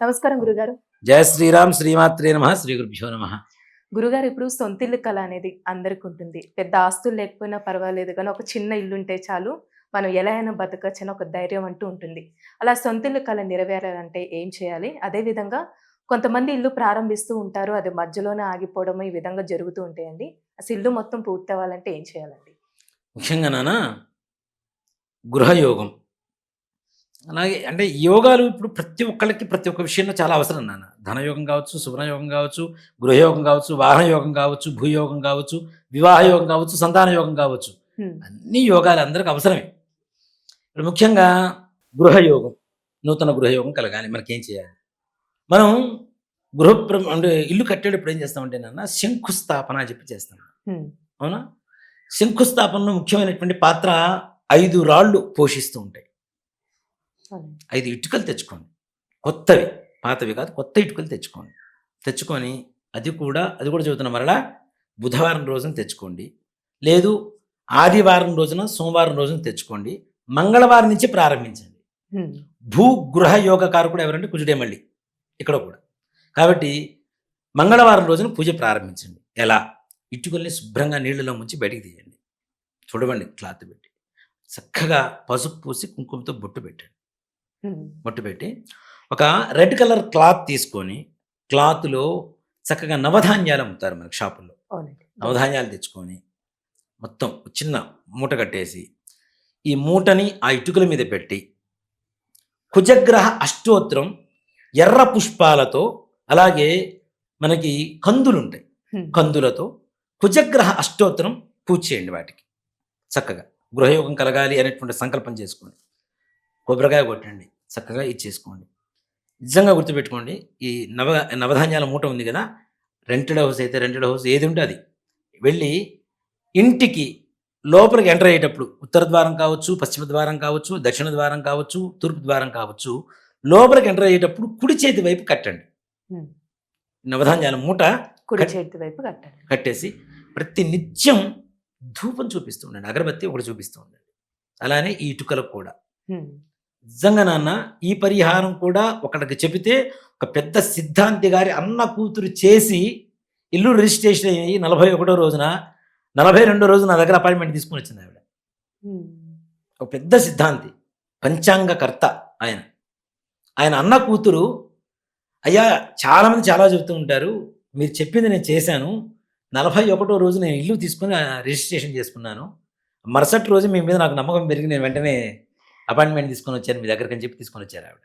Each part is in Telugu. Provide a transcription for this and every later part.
నమస్కారం గురుగారు. జయ శ్రీరామ్ శ్రీమాత్రే నమ శ్రీ గురుభ్యో నమ. గురుగారు ఇప్పుడు సొంతిల్లు కళ అనేది అందరికి ఉంటుంది. పెద్ద ఆస్తులు లేకపోయినా పర్వాలేదు కానీ ఒక చిన్న ఇల్లు ఉంటే చాలు మనం ఎలా అయినా బతకచ్చు అని ఒక ధైర్యం అంటూ ఉంటుంది. అలా సొంతిల్లు కళ నెరవేరాలంటే ఏం చేయాలి? అదే విధంగా కొంతమంది ఇల్లు ప్రారంభిస్తూ ఉంటారు అది మధ్యలోనే ఆగిపోవడం ఈ విధంగా జరుగుతూ ఉంటాయండి. అసలు ఇల్లు మొత్తం పూర్తి అవ్వాలంటే ఏం చేయాలండి? ముఖ్యంగా నాన్న గృహయోగం. అలాగే అంటే యోగాలు ఇప్పుడు ప్రతి ఒక్కళ్ళకి ప్రతి ఒక్క విషయంలో చాలా అవసరం నాన్న. ధనయోగం కావచ్చు సువర్ణయోగం కావచ్చు గృహయోగం కావచ్చు వాహన యోగం కావచ్చు భూయోగం కావచ్చు వివాహ యోగం కావచ్చు సంతాన యోగం కావచ్చు. అన్ని యోగాలు అందరికి అవసరమే. ఇప్పుడు ముఖ్యంగా గృహయోగం నూతన గృహయోగం కలగాలి. మనకేం చేయాలి? మనం గృహ అంటే ఇల్లు కట్టేటప్పుడు ఏం చేస్తామంటే నాన్న శంకుస్థాపన అని చెప్పి చేస్తాం. అవునా? శంకుస్థాపనలో ముఖ్యమైనటువంటి పాత్ర ఐదు రాళ్ళు పోషిస్తూ ఉంటాయి. ఐదు ఇటుకలు తెచ్చుకోండి. కొత్తవి పాతవి కాదు కొత్త ఇటుకలు తెచ్చుకోండి. తెచ్చుకొని అది కూడా అది కూడా చెబుతున్న మరలా బుధవారం రోజున తెచ్చుకోండి. లేదు ఆదివారం రోజున సోమవారం రోజున తెచ్చుకోండి. మంగళవారం నుంచి ప్రారంభించండి. భూగృహ యోగకారకుడు ఎవరంటే కుజుడే మళ్ళీ ఇక్కడ కూడా. కాబట్టి మంగళవారం రోజున పూజ ప్రారంభించండి. ఎలా? ఇటుకల్ని శుభ్రంగా నీళ్ళలో ముంచి బయటికి తీయండి. చూడవండి క్లాత్ పెట్టి. చక్కగా పసుపు పూసి కుంకుమతో బొట్టు పెట్టండి. బొట్టు పెట్టి ఒక రెడ్ కలర్ క్లాత్ తీసుకొని క్లాత్లో చక్కగా నవధాన్యాలు అమ్ముతారు మనకి షాపుల్లో. నవధాన్యాలు తెచ్చుకొని మొత్తం చిన్న మూట కట్టేసి ఈ మూటని ఆ ఇటుకల మీద పెట్టి కుజగ్రహ అష్టోత్తరం ఎర్ర పుష్పాలతో అలాగే మనకి కందులు ఉంటాయి. కందులతో కుజగ్రహ అష్టోత్తరం పూజ చేయండి వాటికి. చక్కగా గృహయోగం కలగాలి అనేటువంటి సంకల్పం చేసుకోండి కొబ్బరికాయ కొట్టండి. చక్కగా ఇది చేసుకోండి. నిజంగా గుర్తుపెట్టుకోండి ఈ నవ నవధాన్యాల మూట ఉంది కదా రెంటెడ్ హౌస్ అయితే రెంటెడ్ హౌస్ ఏది ఉంటే అది. వెళ్ళి ఇంటికి లోపలికి ఎంటర్ అయ్యేటప్పుడు ఉత్తర ద్వారం కావచ్చు పశ్చిమ ద్వారం కావచ్చు దక్షిణ ద్వారం కావచ్చు తూర్పు ద్వారం కావచ్చు లోపలికి ఎంటర్ అయ్యేటప్పుడు కుడి చేతి వైపు కట్టండి. నవధాన్యాల మూట కుడి చేతి వైపు కట్టాలి కట్టేసి ప్రతి నిత్యం ధూపం చూపిస్తూ ఉండండి. అగరబత్తి ఒకటి చూపిస్తూ ఉండండి. అలానే ఈ ఇటుకలకు కూడా. నిజంగా నాన్న ఈ పరిహారం కూడా ఒకటికి చెబితే ఒక పెద్ద సిద్ధాంతి గారి అన్న కూతురు చేసి ఇల్లు రిజిస్ట్రేషన్ అయ్యి నలభై ఒకటో రోజున నలభై రెండో రోజు నా దగ్గర అపాయింట్మెంట్ తీసుకుని వచ్చింది ఆవిడ. ఒక పెద్ద సిద్ధాంతి పంచాంగకర్త ఆయన. ఆయన అన్న కూతురు అయ్యా చాలామంది చాలా చెబుతూ ఉంటారు మీరు చెప్పింది నేను చేశాను నలభై ఒకటో రోజు నేను ఇల్లు తీసుకుని రిజిస్ట్రేషన్ చేసుకున్నాను. మరుసటి రోజు మీ మీద నాకు నమ్మకం పెరిగి నేను వెంటనే అపాయింట్మెంట్ తీసుకొని వచ్చాను మీ దగ్గరికి అని చెప్పి తీసుకొని వచ్చారు ఆవిడ.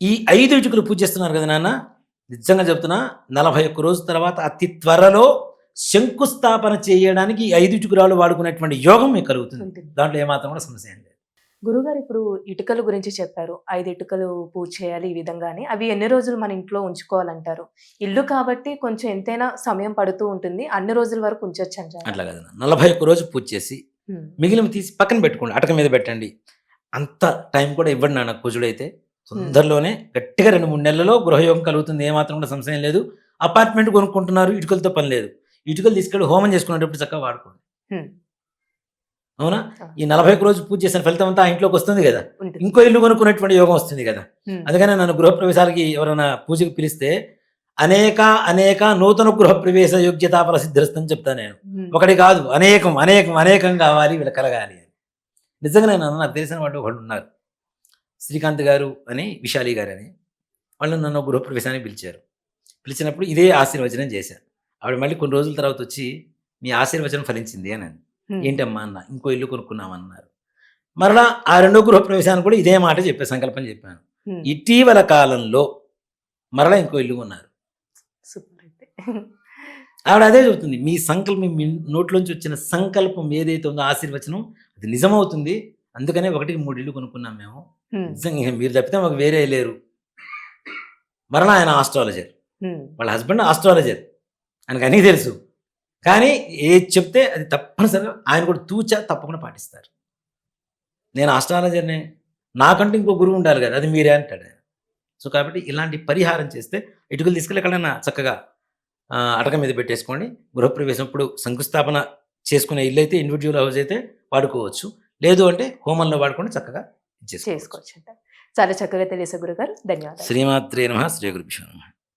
ఈ ఐదు ఇటుకలు పూజ చేస్తున్నారు కదా నాన్న నిజంగా చెప్తున్నా నలభై ఒక్క రోజు తర్వాత అతి త్వరలో శంకుస్థాపన చేయడానికి ఈ ఐదు ఇటుకురాలు వాడుకునేటువంటి యోగం మీకు కలుగుతుంది. దాంట్లో ఏమాత్రం కూడా సమస్య ఏం లేదు. గురుగారు ఇప్పుడు ఇటుకల గురించి చెప్పారు. ఐదు ఇటుకలు పూజ చేయాలి ఈ విధంగానే. అవి ఎన్ని రోజులు మన ఇంట్లో ఉంచుకోవాలంటారు? ఇల్లు కాబట్టి కొంచెం ఎంతైనా సమయం పడుతూ ఉంటుంది. అన్ని రోజుల వరకు ఉంచొచ్చు అంటారు అట్లా కదా నలభై ఒక్క రోజు పూజ చేసి. మిగిలిన తీసి పక్కన పెట్టుకోండి అటక మీద పెట్టండి. అంత టైం కూడా ఇవ్వండి నాన్న కుజుడైతే. తొందరలోనే గట్టిగా రెండు మూడు నెలల్లో గృహయోగం కలుగుతుంది ఏమాత్రం కూడా సంశయం లేదు. అపార్ట్మెంట్ కొనుక్కుంటున్నారు ఇటుకలతో పని లేదు. ఇటుకలు తీసుకెళ్ళి హోమం చేసుకునేటప్పుడు చక్కగా వాడుకోండి. అవునా. ఈ నలభై రోజు పూజ చేసిన ఫలితం అంతా ఆ ఇంట్లోకి వస్తుంది కదా. ఇంకో ఇల్లు కొనుక్కునేటువంటి యోగం వస్తుంది కదా. అందుకనే నన్ను గృహప్రవేశాలకి ఎవరైనా పూజకి పిలిస్తే అనేక అనేక నూతన గృహప్రవేశ యోగ్యతా ప్రసిద్ధిరస్తని చెప్తాను నేను. ఒకటి కాదు అనేకం అనేకం అనేకం కావాలి వీళ్ళు కలగాలి అని. నిజంగా నేను నాకు తెలిసిన వాళ్ళు ఒకళ్ళు ఉన్నారు. శ్రీకాంత్ గారు అని విశాలి గారు అని. వాళ్ళు నన్ను గృహప్రవేశానికి పిలిచారు. పిలిచినప్పుడు ఇదే ఆశీర్వచనం చేశారు ఆవిడ మళ్ళీ కొన్ని రోజుల తర్వాత వచ్చి మీ ఆశీర్వచనం ఫలించింది అని. ఏంటమ్మా అన్న ఇంకో ఇల్లు కొనుక్కున్నామన్నారు మరలా ఆ రెండో గృహప్రవేశానికి కూడా ఇదే మాట చెప్పే సంకల్పం చెప్పాను. ఇటీవల కాలంలో మరలా ఇంకో ఇల్లు కొన్నారు. ఆవిడ అదే చెబుతుంది మీ సంకల్పం మీ నోట్లోంచి వచ్చిన సంకల్పం ఏదైతే ఉందో ఆశీర్వచనం అది నిజమవుతుంది. అందుకనే ఒకటికి మూడు ఇల్లు కొనుక్కున్నాం మేము. నిజంగా మీరు తప్పితే మాకు వేరే లేరు. మరలా ఆయన ఆస్ట్రాలజర్. వాళ్ళ హస్బెండ్ ఆస్ట్రాలజర్. ఆయనకు అన్నీ తెలుసు. కానీ ఏది చెప్తే అది తప్పనిసరిగా ఆయన కూడా తూచా తప్పకుండా పాటిస్తారు. నేను ఆస్ట్రాలజర్నే నాకంటూ ఇంకో గురువు ఉండాలి కదా అది మీరే అంటాడు ఆయన. సో కాబట్టి ఇలాంటి పరిహారం చేస్తే ఇటుకలు తీసుకెళ్ళి ఎక్కడైనా చక్కగా అటక మీద పెట్టేసుకోండి. గృహప్రవేశం ఇప్పుడు శంకుస్థాపన చేసుకునే ఇల్లు అయితే ఇండివిజువల్ హౌస్ అయితే వాడుకోవచ్చు. లేదు అంటే హోమంలో వాడుకొని చక్కగా చేసుకోవచ్చు. అంట. చాలా చక్కగా తెలియసే గురుగారు. ధన్యవాదాలు. శ్రీమాత్రే నమ. శ్రీ గురుభ్యో